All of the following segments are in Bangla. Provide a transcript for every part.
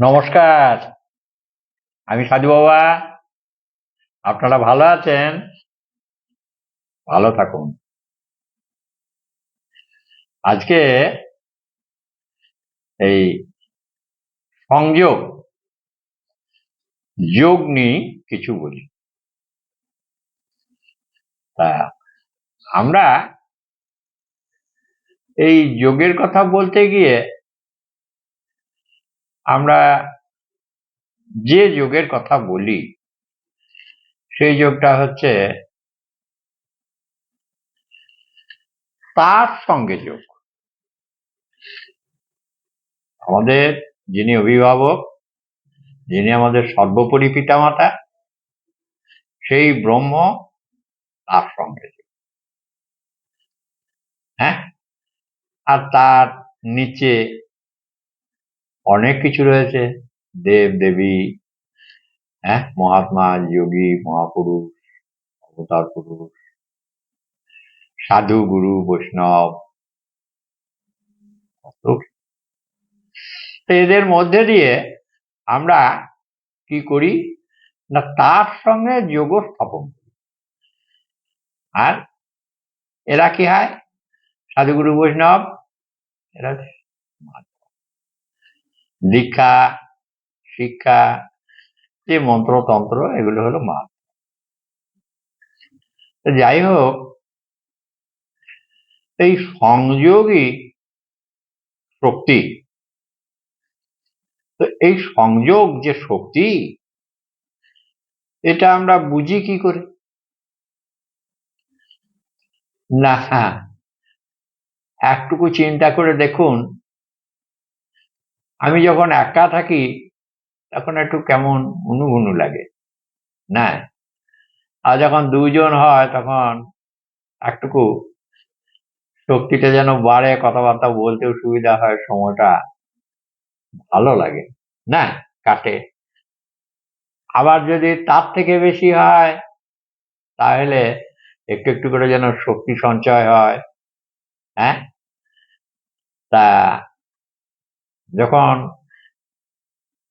নমস্কার। আমি সাধু বাবা। আপনারা ভালো আছেন? ভালো থাকুন। আজকে এই সংযোগ, যোগ নিয়ে কিছু বলি। তা আমরা এই যোগের কথা বলতে গিয়ে আমরা যে যোগের কথা বলি, সেই যোগটা হচ্ছে তার সঙ্গে যোগ। আমাদের যিনি অভিভাবক, যিনি আমাদের সর্বোপরি পিতামাতা, সেই ব্রহ্ম তার সঙ্গে যোগ। হ্যাঁ? আর তার নিচে অনেক কিছু রয়েছে। দেব, দেবী হ্যাঁ? মহাত্মা, যোগী, মহাপুরুষ, অবতার পুরুষ, সাধু, গুরু, বৈষ্ণব এদের মধ্যে দিয়ে আমরা কি করি? না, তার সঙ্গে যোগ স্থাপন করি। আর এরা কি হয়? সাধুগুরু বৈষ্ণব, এরা দীক্ষা শিক্ষা যে মন্ত্রতন্ত্র, এগুলো হলো মা। যাই হোক, এই সংযোগই শক্তি, তো এই সংযোগ যে শক্তি, এটা আমরা বুঝি কি করে? না, একটুকু চিন্তা করে দেখুন আমি যখন একা থাকি, তখন একটু কেমন অনুগুনু লাগে না আর যখন দুজন হয়, তখন একটুকু শক্তিটা যেন বাড়ে, কথাবার্তা বলতেও সুবিধা হয়, সময়টা ভালো লাগে না কাটে। আবার যদি তার থেকে বেশি হয়, তাহলে একটু একটু করে যেন শক্তি সঞ্চয় হয় হ্যাঁ? তা যখন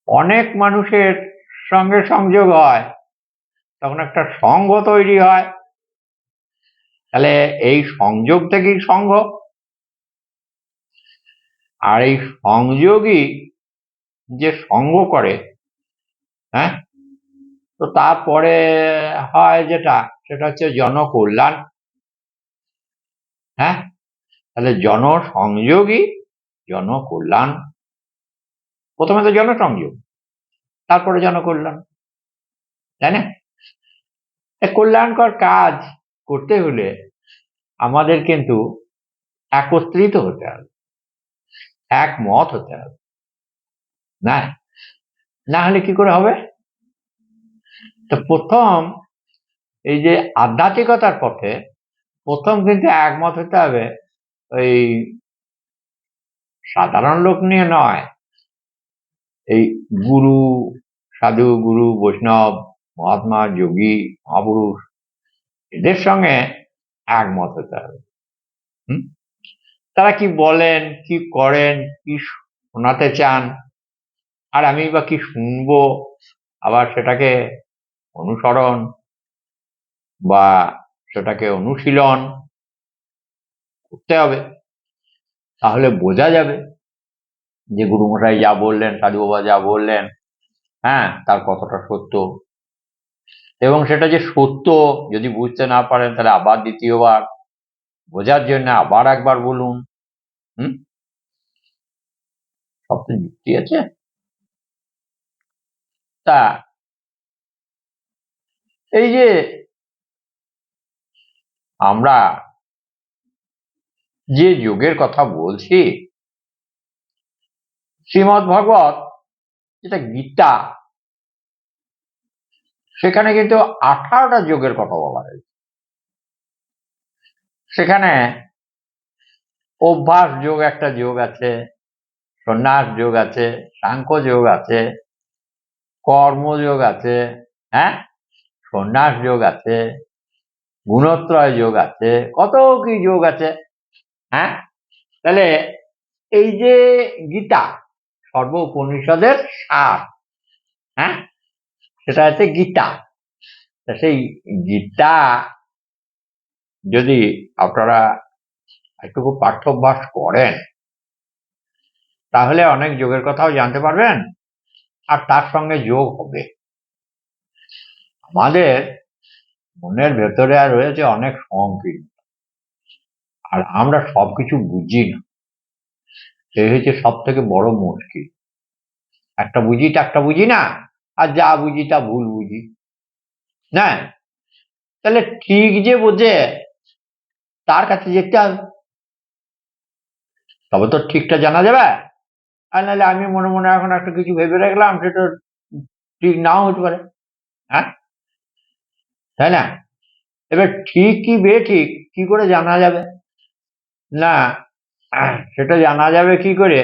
অনেক মানুষের সঙ্গে সংযোগ হয়, তখন একটা সংঘ তৈরি হয়। তাহলে এই সংযোগ থেকেই সংঘ আর এই সংযোগই যে সঙ্গ করে হ্যাঁ? তো তারপরে হয় যেটা, সেটা হচ্ছে জনকল্যাণ। হ্যাঁ? তাহলে জনসংযোগই জনকল্যাণ। প্রথমে তো জনসংযোগ, তারপরে জনকল্যাণ, তাই না? কল্যাণকর কাজ করতে হলে আমাদের কিন্তু একত্রিত হতে হবে, একমত হতে হবে, না? না হলে কি করে হবে? তো প্রথম এই যে আধ্যাত্মিকতার পথে প্রথম কিন্তু একমত হতে হবে ওই সাধারণ লোক নিয়ে নয় এই গুরু, সাধু, গুরু, বৈষ্ণব, মহাত্মা, যোগী, মহাপুরুষ, এদের সঙ্গে একমত হতে হবে? তারা কি বলেন, কি করেন, কি শোনাতে চান, আর আমি বা কি শুনব, আবার সেটাকে অনুসরণ বা সেটাকে অনুশীলন করতে হবে, তাহলে বোঝা যাবে যে গুরুমশাই যা বললেন, সাধু বাবা যা বললেন হ্যাঁ তার কতটা সত্য? এবং সেটা যে সত্য, যদি বুঝতে না পারেন, তাহলে আবার দ্বিতীয়বার। বোঝার জন্য আবার একবার বলুন। হুম? সব তো যুক্তি আছে? তা, এই যে আমরা যে যোগের কথা বলছি শ্রীমৎ ভগবত যেটা গীতা, সেখানে কিন্তু আঠারোটা যোগের কথা বলা হয়েছে। সেখানে অভ্যাস যোগ একটা যোগ আছে, সন্ন্যাস যোগ আছে, সাংখ্য যোগ আছে কর্মযোগ আছে হ্যাঁ? সন্ন্যাস যোগ আছে, গুণত্রয় যোগ আছে, কত কি যোগ আছে হ্যাঁ? তাহলে এই যে গীতা সর্ব উপনিষদের সার। হ্যাঁ? সেটা হচ্ছে গীতা। সেই গীতা যদি আপনারা একটুকু পাঠ্যাভ্যাস করেন, তাহলে অনেক যোগের কথাও জানতে পারবেন, আর তার সঙ্গে যোগ হবে। আমাদের মনের ভেতরে আর রয়েছে অনেক সংকীর্ণ। আর আমরা সবকিছু বুঝি না। সেই হচ্ছে সব থেকে বড় মুশকিল। একটা বুঝি তা একটা বুঝি না, আর যা বুঝি তা ভুল বুঝি। না তাহলে ঠিক যে বোঝে, তার কাছে যেতে হবে। তবে তো ঠিকটা জানা যাবে। আর নাহলে আমি মনে মনে এখন একটা কিছু ভেবে রাখলাম, সেটা ঠিক নাও হতে পারে। হ্যাঁ? তাই না? এবার ঠিক কি বে ঠিক কি করে জানা যাবে? না সেটা জানা যাবে কি করে?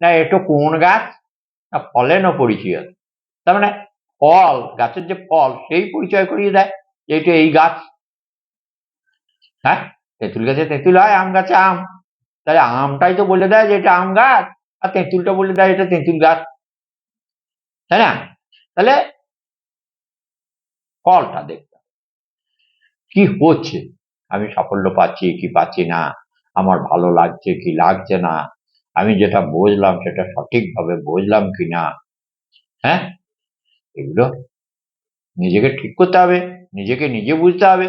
না এটা কোন গাছ? না ফলে না পরিচয়। তার মানে ফল, গাছের যে ফল, সেই পরিচয় করিয়ে দেয় যে এটা এই গাছ। হ্যাঁ? তেঁতুল গাছে তেঁতুল হয়, আম গাছে আম। তাহলে আমটাই তো বলে দেয় যে এটা আম গাছ, আর তেঁতুলটা বলে দেয় এটা তেঁতুল গাছ। তাই না? তাহলে ফলটা দেখতে কি হচ্ছে? আমি সাফল্য পাচ্ছি কি পাচ্ছি না? আমার ভালো লাগছে কি লাগছে না? আমি যেটা বুঝলাম সেটা সঠিকভাবে বুঝলাম কি না? হ্যাঁ? এগুলো নিজেকে ঠিক করতে হবে, নিজেকে নিজে বুঝতে হবে।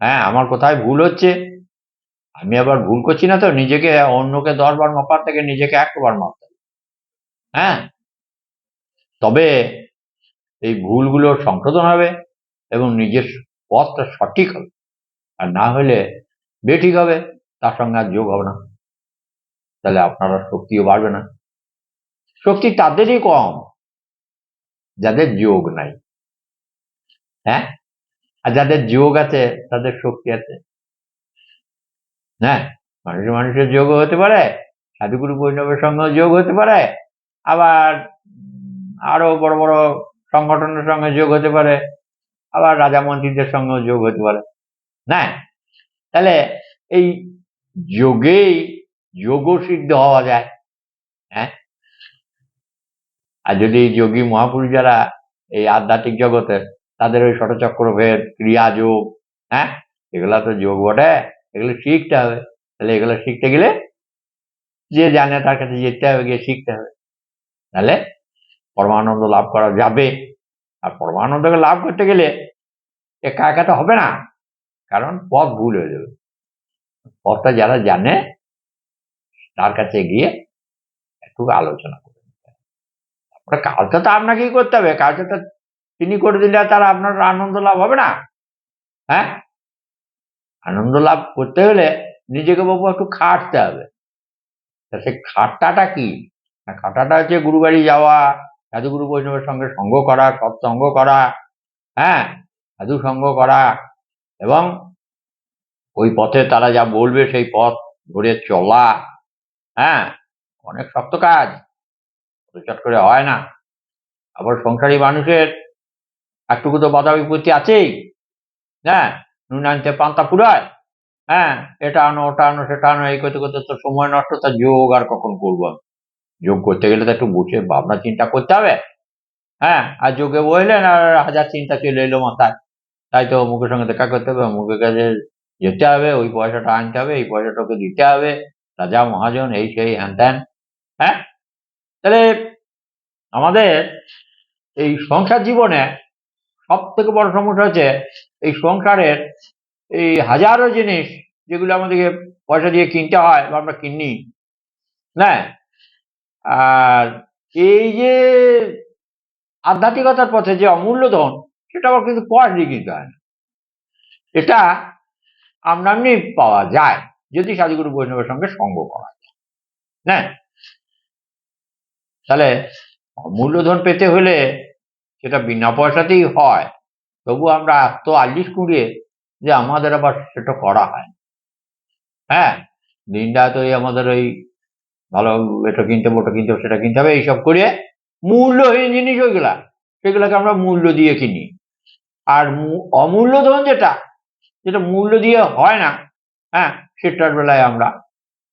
হ্যাঁ আমার কোথায় ভুল হচ্ছে। আমি আবার ভুল করছি না তো? নিজেকে অন্যকে দশবার মাপার থেকে নিজেকে একবার মাপতে হবে। হ্যাঁ? তবে এই ভুলগুলো সংশোধন হবে এবং নিজের পথটা সঠিক হবে। আর না হলে বেঠিক হবে, তার সঙ্গে আর যোগ হবে না। তাহলে আপনারা শক্তিও বাড়বে না। শক্তি তাদেরই কম, যাদের যোগ নাই। হ্যাঁ? আর যাদের যোগ আছে, তাদের শক্তি আছে। হ্যাঁ? মানুষের মানুষের যোগও হতে পারে, সাধুগুরু বৈষ্ণবের সঙ্গেও যোগ হতে পারে, আবার আরও বড় বড় সংগঠনের সঙ্গে যোগ হতে পারে, আবার রাজা মন্ত্রীদের সঙ্গেও যোগ হতে পারে। না তাহলে এই যোগেই যোগ সিদ্ধ হওয়া যায় হ্যাঁ? আর যদি যোগী মহাপুরুষ যারা এই আধ্যাত্মিক জগতের তাদের ওই ষটচক্র ভেদ ক্রিয়া যোগ হ্যাঁ? এগুলা তো যোগ বটে, এগুলো শিখতে হবে। তাহলে এগুলো শিখতে গেলে যে জানে তার কাছে যেতে হবে, গিয়ে শিখতে হবে। তাহলে পরমানন্দ লাভ করা যাবে। আর পরমানন্দকে লাভ করতে গেলে একা একা তো হবে না। কারণ পথ ভুল হয়ে যাবে। পথটা যারা জানে, তার কাছে গিয়ে একটু আলোচনা করে নিতে হবে। তারপরে কাজটা তো আপনাকেই করতে হবে। কাজটা তো তিনি করে দিলে তার আপনার আনন্দ লাভ হবে না। হ্যাঁ? আনন্দ লাভ করতে হলে নিজেকে বাবু একটু খাটতে হবে। তা সেই খাট্টাটা কি? না, খাটাটা হচ্ছে গুরু বাড়ি যাওয়া, সাধুগুরু বৈষ্ণবের সঙ্গে সঙ্গ করা, সৎসঙ্গ করা হ্যাঁ? সাধু সঙ্গ করা এবং ওই পথে তারা যা বলবে সেই পথ ধরে চলা হ্যাঁ অনেক শক্ত কাজ। চট করে হয় না। আবার সংসারী মানুষের একটুকু তো বাধা বিপত্তি আছেই। হ্যাঁ নুন আনতে পান্তা ফুরায়। হ্যাঁ এটা আনো, ওটা আনো, সেটা আনো, এই করতে করতে তো সময় নষ্ট, তা যোগ আর কখন করব? যোগ করতে গেলে তো একটু বসে ভাবনা চিন্তা করতে হবে। হ্যাঁ আর যোগে বসলেন আর হাজার চিন্তা চলে এলো মাথায়। তাই তো মুখের সঙ্গে দেখা করতে হবে, মুখের কাছে যেতে হবে, ওই পয়সাটা আনতে হবে, এই পয়সাটা ওকে দিতে হবে, রাজা, মহাজন, এই সেই হ্যান হ্যাঁ? তাহলে আমাদের এই সংসার জীবনে সব থেকে বড় সমস্যা হচ্ছে এই সংসারের এই হাজারো জিনিস যেগুলো আমাদেরকে পয়সা দিয়ে কিনতে হয় বা আমরা কিনি না আর এই যে আধ্যাত্মিকতার পথে যে অমূল্য ধন সেটা আবার কিন্তু পয়সা কিনতে হয় না এটা আমনা এমনি পাওয়া যায়, যদি সাধুগুরু বৈষ্ণবের সঙ্গে সঙ্গ করা যায়। না তাহলে মূল্যধন পেতে হলে সেটা বিনা পয়সাতেই হয়। তবু আমরা এত আলিশ কুড়িয়ে যে আমাদের আবার সেটা করা হয়। হ্যাঁ? দিনটা তো এই আমাদের ওই ভালো এটা কিনতে হবে ওটা কিনতে হবে সেটা কিনতে হবে, এইসব করে মূল্যহীন জিনিস ওইগুলা, সেগুলোকে আমরা মূল্য দিয়ে কিনি। আর অমূল্য ধন যেটা যেটা মূল্য দিয়ে হয় না হ্যাঁ সেটার বেলায় আমরা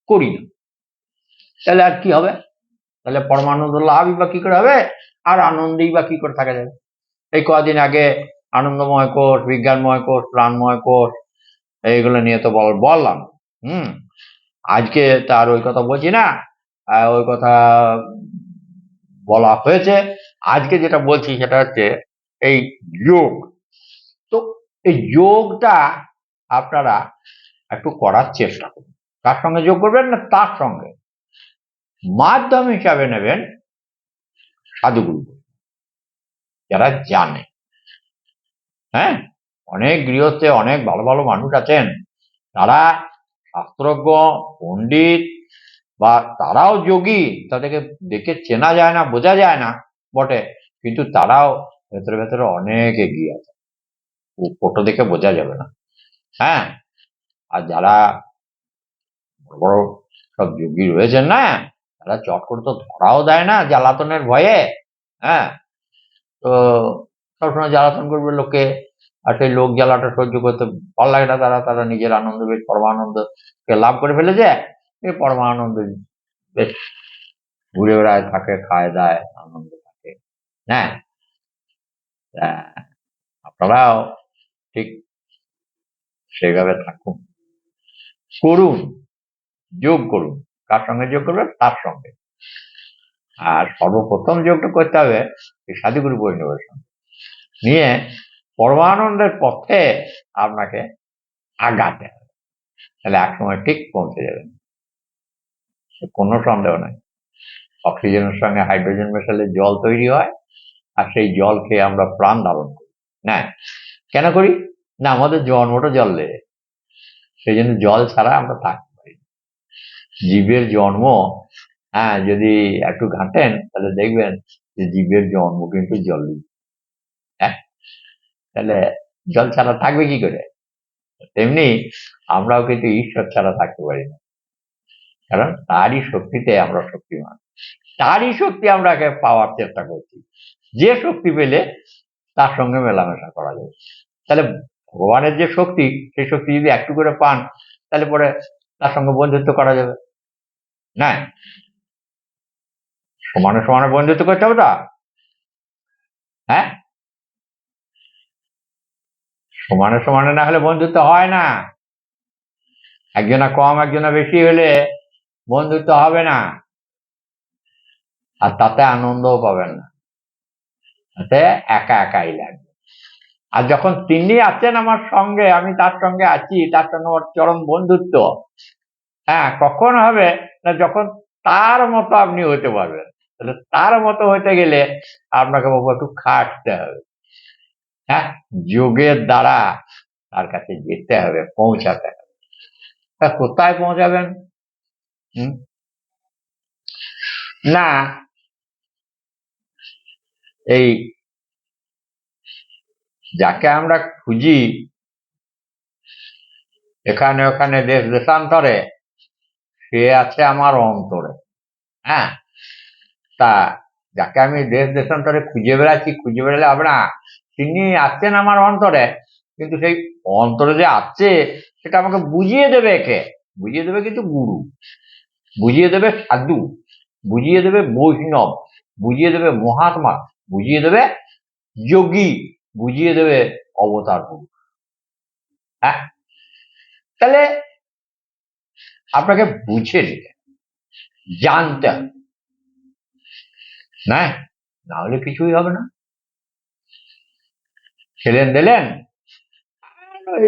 করি না। তাহলে আর কি হবে? তাহলে পরমানন্দ লাভই বা কি করে হবে? আর আনন্দেই বা কি করে থাকা যাবে? এই কদিন আগে আনন্দময় কোষ, বিজ্ঞানময় কোষ, প্রাণময় কোষ, এইগুলো নিয়ে তো বল, বললাম, হুম? আজকে তার ওই কথা বলছি না ওই কথা বলা হয়েছে। আজকে যেটা বলছি সেটা হচ্ছে এই যোগ। এই যোগটা আপনারা একটু করার চেষ্টা করুন। কার সঙ্গে যোগ করবেন না তার সঙ্গে? মাধ্যম হিসাবে নেবেন সাধুগুরু। যারা জানে। হ্যাঁ? অনেক গৃহস্থে অনেক ভালো ভালো মানুষ আছেন। তারা শাস্ত্রজ্ঞ, পণ্ডিত বা তারাও যোগী। তাদেরকে দেখে চেনা যায় না, বোঝা যায় না বটে। কিন্তু তারাও ভেতরে ভেতরে অনেক এগিয়ে আছে। ফটো দেখে বোঝা যাবে না। হ্যাঁ? আর যারা বড় বড় সব যোগী রয়েছেন না, তারা চট করে তো ধরাও দেয় না জ্বালাতনের ভয়ে হ্যাঁ? তো সবসময় জ্বালাতন করবে লোকে, আর সেই লোক জ্বালাটা সহ্য করতে ভালো লাগে না তারা তারা নিজের আনন্দ, বেশ পরমানন্দকে লাভ করে ফেলেছে? এই পরমানন্দ বেশ ঘুরে বেড়ায়, থাকে, খায়, দায়, আনন্দ থাকে হ্যাঁ? তা আপনারাও ঠিক সেইভাবে থাকুন। করুন, যোগ করুন। কার সঙ্গে যোগ করবেন? তার সঙ্গে। আর সর্বপ্রথম যোগটা করতে হবে এই সাধুগুরু বৈষ্ণবের সঙ্গে। নিয়ে পরমানন্দের পথে আপনাকে আগাতে হবে। তাহলে এক সময় ঠিক পৌঁছে যাবেন। কোনো সন্দেহ নাই। অক্সিজেনের সঙ্গে হাইড্রোজেন মেশালে জল তৈরি হয়, আর সেই জল খেয়ে আমরা প্রাণ ধারণ করি। না কেন করি? না, আমাদের জন্মটা জল লেগে সেই জন্য জল ছাড়া আমরা থাকতে পারি জীবের জন্ম হ্যাঁ যদি একটু ঘাঁটেন, তাহলে দেখবেন যে জীবের জন্ম কিন্তু জল হ্যাঁ তাহলে জল ছাড়া থাকবে কি করে? তেমনি আমরাও কিন্তু ঈশ্বর ছাড়া থাকতে পারি না। কারণ তারই শক্তিতে আমরা শক্তিমান। তারই শক্তি আমরা পাওয়ার চেষ্টা করছি। যে শক্তি পেলে তার সঙ্গে মেলামেশা করা যাবে তাহলে ভগবানের যে শক্তি, সেই শক্তি যদি একটু করে পান, তাহলে পরে তার সঙ্গে বন্ধুত্ব করা যাবে। না সমানে সমানে বন্ধুত্ব করতে হবে তো? হ্যাঁ? সমানে সমানে না হলে বন্ধুত্ব হয় না। একজনা কম, একজনা বেশি হলে বন্ধুত্ব হবে না। আর তাতে আনন্দও পাবেন না। একা একাই লাগবে। আর যখন তিনি আছেন আমার সঙ্গে, আমি তার সঙ্গে আছি, তার সঙ্গে আমার চরম বন্ধুত্ব হ্যাঁ কখন হবে না যখন তার মতো আপনি হতে পারবেন। তাহলে তার মতো হতে গেলে আপনাকে বাবু একটু খাটতে হবে। হ্যাঁ যোগের দ্বারা তার কাছে যেতে হবে, পৌঁছাতে হবে। তা কোথায় পৌঁছাবেন? না এই যাকে আমরা খুঁজি, এখানে ওখানে দেশ দেশান্তরে, সে আছে আমার অন্তরে। হ্যাঁ? তা যাকে আমি দেশ দেশান্তরে খুঁজে বেড়াচ্ছি, খুঁজে বেড়ালে না। তিনি আছেন আমার অন্তরে, কিন্তু সেই অন্তরে যে আছে, সেটা আমাকে বুঝিয়ে দেবে কে? বুঝিয়ে দেবে কিন্তু গুরু। বুঝিয়ে দেবে সাধু। বুঝিয়ে দেবে বৈষ্ণব। বুঝিয়ে দেবে মহাত্মা। বুঝিয়ে দেবে যোগী, বুঝিয়ে দেবে অবতার পুরুষ হ্যাঁ? তাহলে আপনাকে বুঝে নিতে জানতে হবে। না না হলে কিছুই হবে না। ছেলেন দিলেন ওই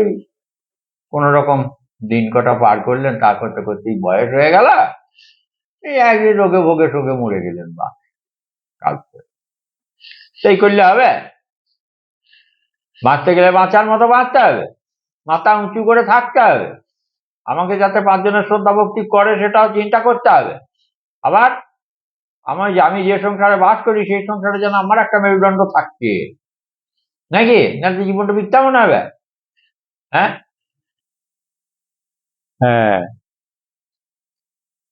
কোন রকম দিন কটা পার করলেন তা করতে করতেই বয়স হয়ে গেল, এই একদিন রোগে ভোগে শোকে মরে গেলেন বা কালকে। সেই করলে হবে? বাঁচতে গেলে বাঁচার মতো বাঁচতে হবে। মাথা উঁচু করে থাকতে হবে। আমাকে যাতে পাঁচজনের শ্রদ্ধা ভক্তি করে, সেটাও চিন্তা করতে হবে। আবার আমার আমি যে সংসারে বাস করি, সেই সংসারে যেন আমার একটা মেরুদণ্ড থাকছে নাকি? না জীবনটা মিথ্যা মনে হবে? হ্যাঁ? হ্যাঁ।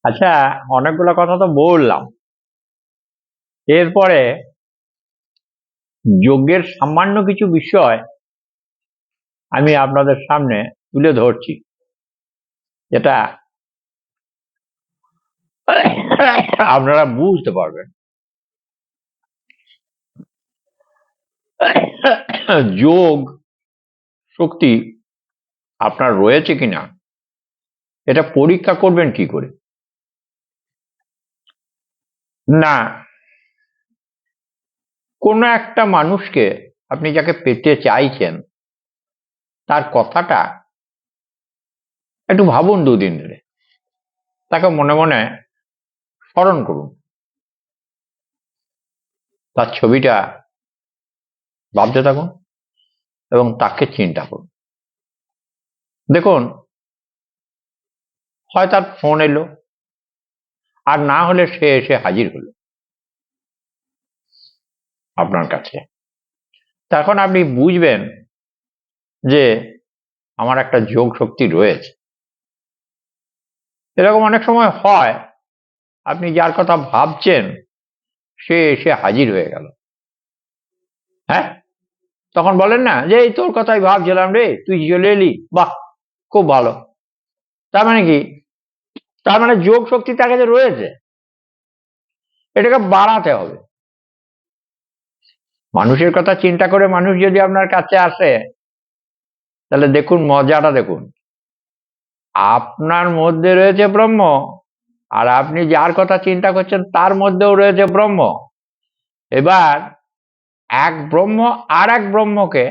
আচ্ছা অনেকগুলো কথা তো বললাম। এরপরে যজ্ঞের সামান্য কিছু বিষয় আমি আপনাদের সামনে তুলে ধরছি। যেটা আপনারা বুঝতে পারবেন। যোগ শক্তি আপনার রয়েছে কিনা, এটা পরীক্ষা করবেন কি করে? না কোনো একটা মানুষকে আপনি যাকে পেতে চাইছেন, তার কথাটা একটু ভাবুন দুদিন ধরে। তাকে মনে মনে স্মরণ করুন। তার ছবিটা ভাবতে থাকুন এবং তাকে চিন্তা করুন। দেখুন, হয় তার ফোন এলো, আর না হলে সে এসে হাজির হলো। আপনার কাছে। তখন আপনি বুঝবেন যে আমার একটা যোগ শক্তি রয়েছে। এরকম অনেক সময় হয়, আপনি যার কথা ভাবছেন, সে এসে হাজির হয়ে গেল। হ্যাঁ? তখন বলেন না, যে এই তোর কথাই ভাবছিলাম রে, তুই চলে এলি, বাহ, খুব ভালো। তার মানে কি? তার মানে যোগ শক্তি তার কাছে রয়েছে। এটাকে বাড়াতে হবে। মানুষের কথা চিন্তা করে মানুষ যদি আপনার কাছে আসে, তাহলে দেখুন, মজাটা দেখুন। আপনার মধ্যে রয়েছে ব্রহ্ম, আর আপনি যার কথা চিন্তা করছেন, তার মধ্যেও রয়েছে ব্রহ্ম। এবার এক ব্রহ্ম আর এক ব্রহ্মকে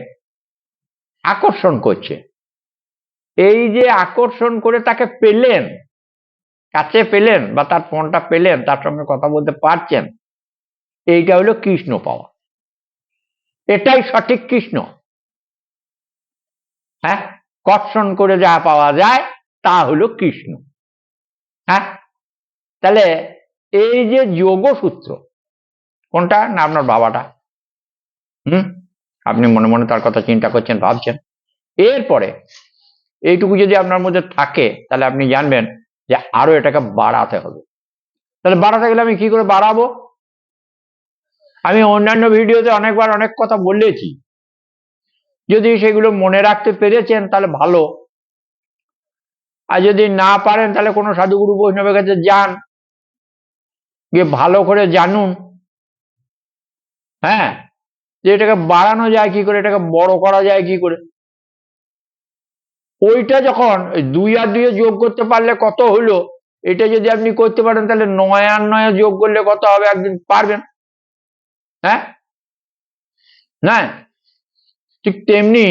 আকর্ষণ করছে। এই যে আকর্ষণ করে তাকে পেলেন, কাছে পেলেন, বা তার ফোনটা পেলেন, তার সঙ্গে কথা বলতে পারছেন, এইটা হলো কৃষ্ণ পাওয়া। এটাই সঠিক কৃষ্ণ। হ্যাঁ? কর্ষণ করে যা পাওয়া যায়, তা হলো কৃষ্ণ। হ্যাঁ? তাহলে এই যে যোগসূত্র, কোনটা? না আপনার বাবাটা। হুম? আপনি মনে মনে তার কথা চিন্তা করছেন, ভাবছেন। এরপরে এইটুকু যদি আপনার মধ্যে থাকে, তাহলে আপনি জানবেন যে আরও এটাকে বাড়াতে হবে। তাহলে বাড়াতে গেলে আমি কি করে বাড়াবো? আমি অন্যান্য ভিডিওতে অনেকবার অনেক কথা বলেছি। যদি সেগুলো মনে রাখতে পেরেছেন, তাহলে ভালো। আর যদি না পারেন, তাহলে কোনো সাধুগুরু বৈষ্ণবের কাছে যান। গিয়ে ভালো করে জানুন। হ্যাঁ? যে এটাকে বাড়ানো যায় কি করে, এটাকে বড় করা যায় কি করে? ওইটা যখন দুই আর দুইয়ে যোগ করতে পারলে কত হলো? এটা যদি আপনি করতে পারেন, তাহলে নয় আর নয় যোগ করলে কত হবে? একদিন পারবেন। হ্যাঁ? না ঠিক তেমনি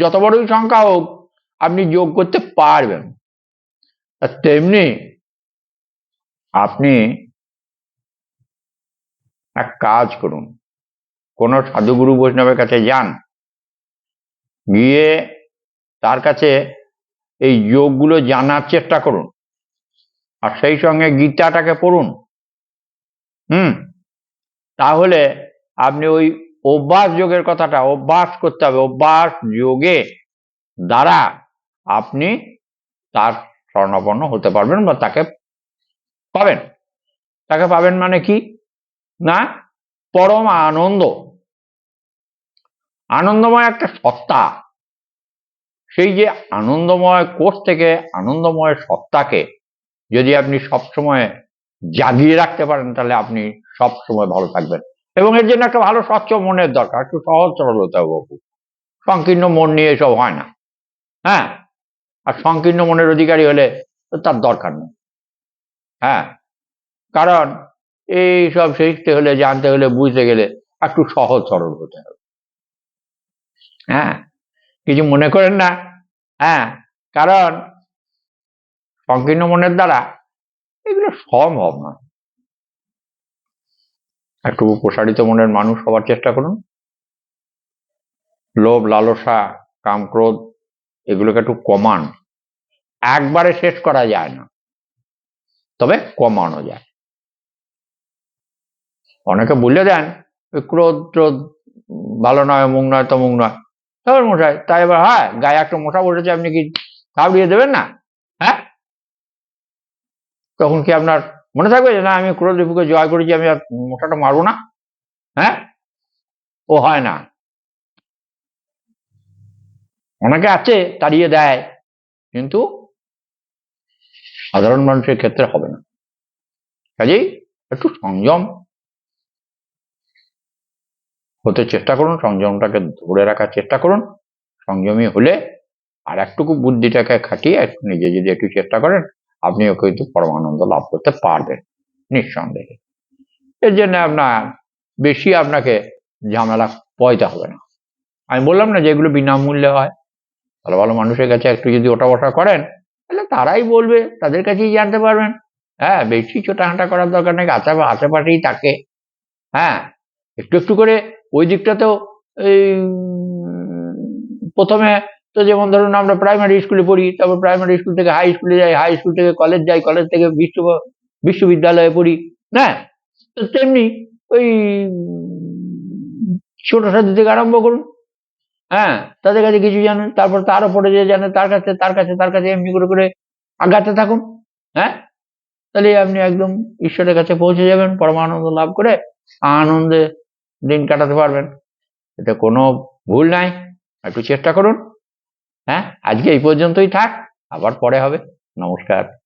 যত বড়ই সংখ্যা হোক, আপনি যোগ করতে পারবেন। তেমনি আপনি এক কাজ করুন। কোন সাধুগুরু বৈষ্ণবের কাছে যান। গিয়ে তার কাছে এই যোগগুলো জানার চেষ্টা করুন। আর সেই সঙ্গে গীতাটাকে পড়ুন। হুম? তাহলে আপনি ওই অভ্যাস যোগের কথাটা, অভ্যাস করতে হবে, অভ্যাস যোগে দ্বারা আপনি তার স্বর্ণাপন্ন হতে পারবেন বা তাকে পাবেন। তাকে পাবেন মানে কি? না, পরম আনন্দ। আনন্দময় একটা সত্তা। সেই যে আনন্দময় কোষ থেকে আনন্দময় সত্তাকে যদি আপনি সবসময় জাগিয়ে রাখতে পারেন, তাহলে আপনি সব সময় ভালো থাকবেন। এবং এর জন্য একটা ভালো স্বচ্ছ মনের দরকার, একটু সহজ সরল হতে হবে বাবু সংকীর্ণ মন নিয়ে এসব হয় না। হ্যাঁ? আর সংকীর্ণ মনের অধিকারী হলে তার দরকার নেই। হ্যাঁ? কারণ এই সব শিখতে হলে, জানতে হলে, বুঝতে গেলে একটু সহজ সরল হতে হবে। হ্যাঁ? কিছু মনে করেন না? হ্যাঁ? কারণ সংকীর্ণ মনের দ্বারা এগুলো সম্ভব না একটু প্রসারিত মনের মানুষ হওয়ার চেষ্টা করুন। লোভ, লালসা কাম ক্রোধ এগুলোকে একটু কমান। একবারে শেষ করা যায় না, তবে কমানো যায়। অনেকে বলে দেন ক্রোধ টোধ ভালো নয়, মুখ নয় তো মুখ নয়। তবে মশাই, তাই এবার হ্যাঁ গায়ে একটা মশা বসেছে, আপনি কি খাবড়িয়ে দেবেন না? হ্যাঁ? তখন কি আপনার মনে থাকবে যে, না, আমি ক্রোধ রিপুকে জয় করেছি, আমি আর মশাটা মারবো না। হ্যাঁ? ও হয় না। অনেকে আছে, তাড়িয়ে দেয়, কিন্তু সাধারণ মানুষের ক্ষেত্রে হবে না। কাজেই একটু সংযম। হতে চেষ্টা করুন, সংযমটাকে ধরে রাখার চেষ্টা করুন। সংযমী হলে আর একটুকু বুদ্ধিটাকে খাটিয়ে একটু নিজে যদি একটু চেষ্টা করেন আপনিও কিন্তু পরমানন্দ লাভ করতে পারবেন, নিঃসন্দেহে। এর জন্য আপনার বেশি আপনাকে ঝামেলা পয়তে হবে না। আমি বললাম না যেগুলো বিনামূল্যে হয়। ভালো ভালো মানুষের কাছে একটু যদি ওটা বসা করেন, তাহলে তারাই বলবে, তাদের কাছেই জানতে পারবেন। হ্যাঁ বেশি ছোটাহাঁটা করার দরকার নেই, আশে আশেপাশেই থাকে। হ্যাঁ একটু একটু করে ওই দিকটাতেও এই, প্রথমে তো যেমন ধরুন আমরা প্রাইমারি স্কুলে পড়ি, তারপর প্রাইমারি স্কুল থেকে হাই স্কুলে যাই হাই স্কুল থেকে কলেজ যাই কলেজ থেকে বিশ্ব, বিশ্ববিদ্যালয়ে পড়ি হ্যাঁ? তো তেমনি ওই ছোট সাথে থেকে আরম্ভ করুন হ্যাঁ? তাদের কাছে কিছু জানেন, তারপর তার উপরে যে জানে, তার কাছে তার কাছে তার কাছে এমনি করে করে আগাতে থাকুন হ্যাঁ? তাহলে আপনি একদম ঈশ্বরের কাছে পৌঁছে যাবেন, পরমানন্দ লাভ করে আনন্দে দিন কাটাতে পারবেন। এটা কোনো ভুল নাই, একটু চেষ্টা করুন। হ্যাঁ? আজকে এই পর্যন্তই থাক। আবার পরে হবে। নমস্কার।